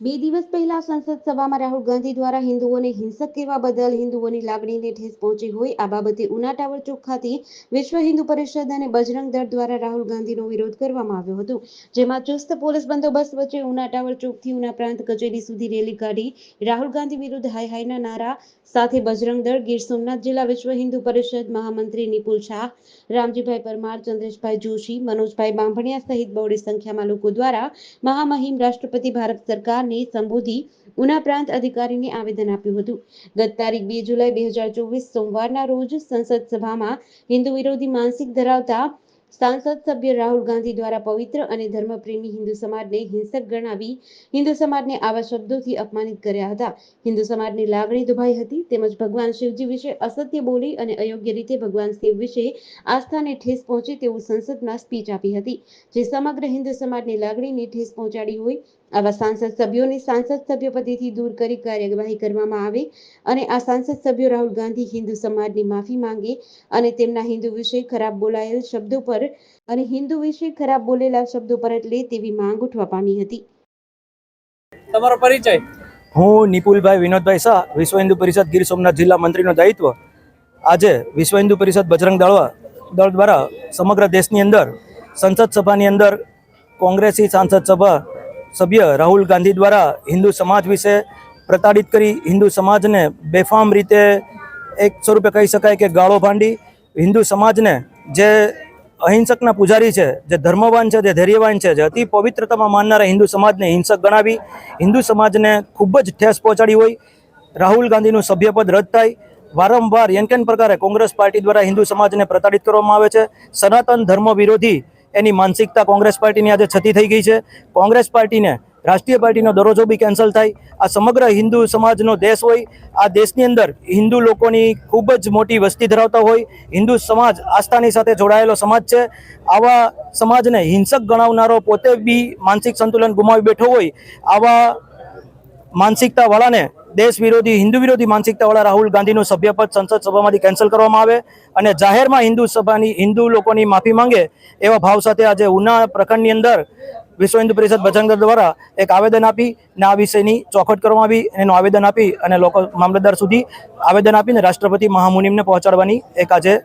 બે દિવસ પહેલા સંસદ સભામાં રાહુલ ગાંધી દ્વારા હિન્દુઓને હિંસક કહેવા બદલ હિન્દુઓની લાગણીને ઠેસ પહોંચી હોય, આ બાબતે ઉના ચોક ખાતે વિશ્વ હિન્દુ પરિષદ અને બજરંગ દળ દ્વારા રાહુલ ગાંધીનો વિરોધ કરવામાં આવ્યો હતો, જેમાં ચુસ્ત પોલીસ બંદોબસ્ત વચ્ચે ઉના ચોકથી ઉના પ્રાંત કચેરી સુધી રેલી કાઢી રાહુલ ગાંધી વિરુદ્ધ હાય હાયના નારા સાથે બજરંગ દળ, ગીર સોમનાથ જિલ્લા વિશ્વ હિન્દુ પરિષદ મહામંત્રી નિપુલ શાહ, રામજીભાઈ પરમાર, ચંદ્રેશભાઈ જોશી, મનોજભાઈ બાંભણિયા સહિત બહોળી સંખ્યામાં લોકો દ્વારા મહામહિમ રાષ્ટ્રપતિ ભારત સરકારને સંબોધી ઉના પ્રાંત અધિકારીને આવેદન આપ્યું હતું. ગત તારીખ બે જુલાઈ બે હજાર ચોવીસ સોમવારના રોજ સંસદ સભામાં હિન્દુ વિરોધી માનસિક ધરાવતા સાંસદ સભ્ય રાહુલ ગાંધી દ્વારા પવિત્ર અને ધર્મપ્રેમી હિન્દુ સમાજને હિંસક ગણાવી હિન્દુ સમાજને આવા શબ્દોથી અપમાનિત કર્યા હતા. હિન્દુ સમાજની લાગણી દુભાઈ હતી તેમજ ભગવાન શિવજી વિશે અસત્ય બોલી અને અયોગ્ય રીતે ભગવાન શિવ વિશે આસ્થાને ઠેસ પહોંચે તેવું સંસદમાં સ્પીચ આપી હતી. જે સમગ્ર હિન્દુ સમાજની લાગણીને ઠેસ પહોંચાડી હોય આવા સાંસદ સભ્યોને સાંસદ સભ્ય પદેથી દૂર કરી કાર્યવાહી કરવામાં આવે અને આ સાંસદ સભ્યો રાહુલ ગાંધી હિન્દુ સમાજની માફી માંગે અને તેમના હિન્દુ વિશે ખરાબ બોલાયેલ શબ્દો પર અને હિન્દુ વિશે ખરાબ બોલેલા શબ્દો પર એટલે તેવી માંગ ઉઠવા પામી હતી. તમારો પરિચય? હું નિપુલભાઈ વિનોદભાઈ શાહ વિશ્વ હિન્દુ પરિષદ ગીર સોમનાથ જિલ્લા મંત્રીનો દાયિત્વ. આજે વિશ્વ હિન્દુ પરિષદ બજરંગ દળ દળ દ્વારા સમગ્ર દેશની અંદર સંસદ સભાની અંદર કોંગ્રેસી સાંસદ સભા સભ્ય રાહુલ ગાંધી દ્વારા હિન્દુ સમાજ વિશે પ્રતાડિત કરી હિન્દુ સમાજને બેફામ રીતે એક સ્વરૂપે કહી શકાય કે ગાળો ભાંડી. હિન્દુ સમાજને જે અહિંસકના પૂજારી છે, જે ધર્મવાન છે, જે ધૈર્યવાન છે, જે અતિ પવિત્રતામાં માનનારા હિન્દુ સમાજને હિંસક ગણાવી હિન્દુ સમાજને ખૂબ જ ઠેસ પહોંચાડી હોય. રાહુલ ગાંધીનું સભ્યપદ રદ થાય. વારંવાર યનકેન પ્રકારે કોંગ્રેસ પાર્ટી દ્વારા હિન્દુ સમાજને પ્રતાડિત કરવામાં આવે છે. સનાતન ધર્મ વિરોધી એની માનસિકતા કોંગ્રેસ પાર્ટીની આજે છતી થઈ ગઈ છે. કોંગ્રેસ પાર્ટીને, રાષ્ટ્રીય પાર્ટીનો દરજ્જો બી કેન્સલ થાય. આ સમગ્ર હિન્દુ સમાજનો દેશ હોય, આ દેશની અંદર હિન્દુ લોકોની ખૂબ જ મોટી વસ્તી ધરાવતા હોય. હિન્દુ સમાજ આસ્થાની સાથે જોડાયેલો સમાજ છે. આવા સમાજને હિંસક ગણાવનારો પોતે બી માનસિક સંતુલન ગુમાવી બેઠો હોય. આવા માનસિકતાવાળાને દેશ વિરોધી હિન્દુ વિરોધી માનસિકતાવાળા રાહુલ ગાંધીનું સભ્યપદ સંસદ સભામાંથી કેન્સલ કરવામાં આવે અને જાહેરમાં હિન્દુ સભાની, હિન્દુ લોકોની માફી માંગે એવા ભાવ સાથે આજે ઉના પ્રખંડની અંદર વિશ્વ હિન્દુ પરિષદ બજરંગ દ્વારા એક આવેદન આપી ને આ વિષયની ચોખવટ કરવામાં આવી એનું આવેદન આપી અને લોકો મામલતદાર સુધી આવેદન આપીને રાષ્ટ્રપતિ મહામુનિમને પહોંચાડવાની એક આજે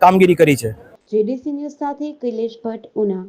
કામગીરી કરી છે. જેડીસી ન્યૂઝ સાથે કૈલેશ ભટ્ટ, ઉના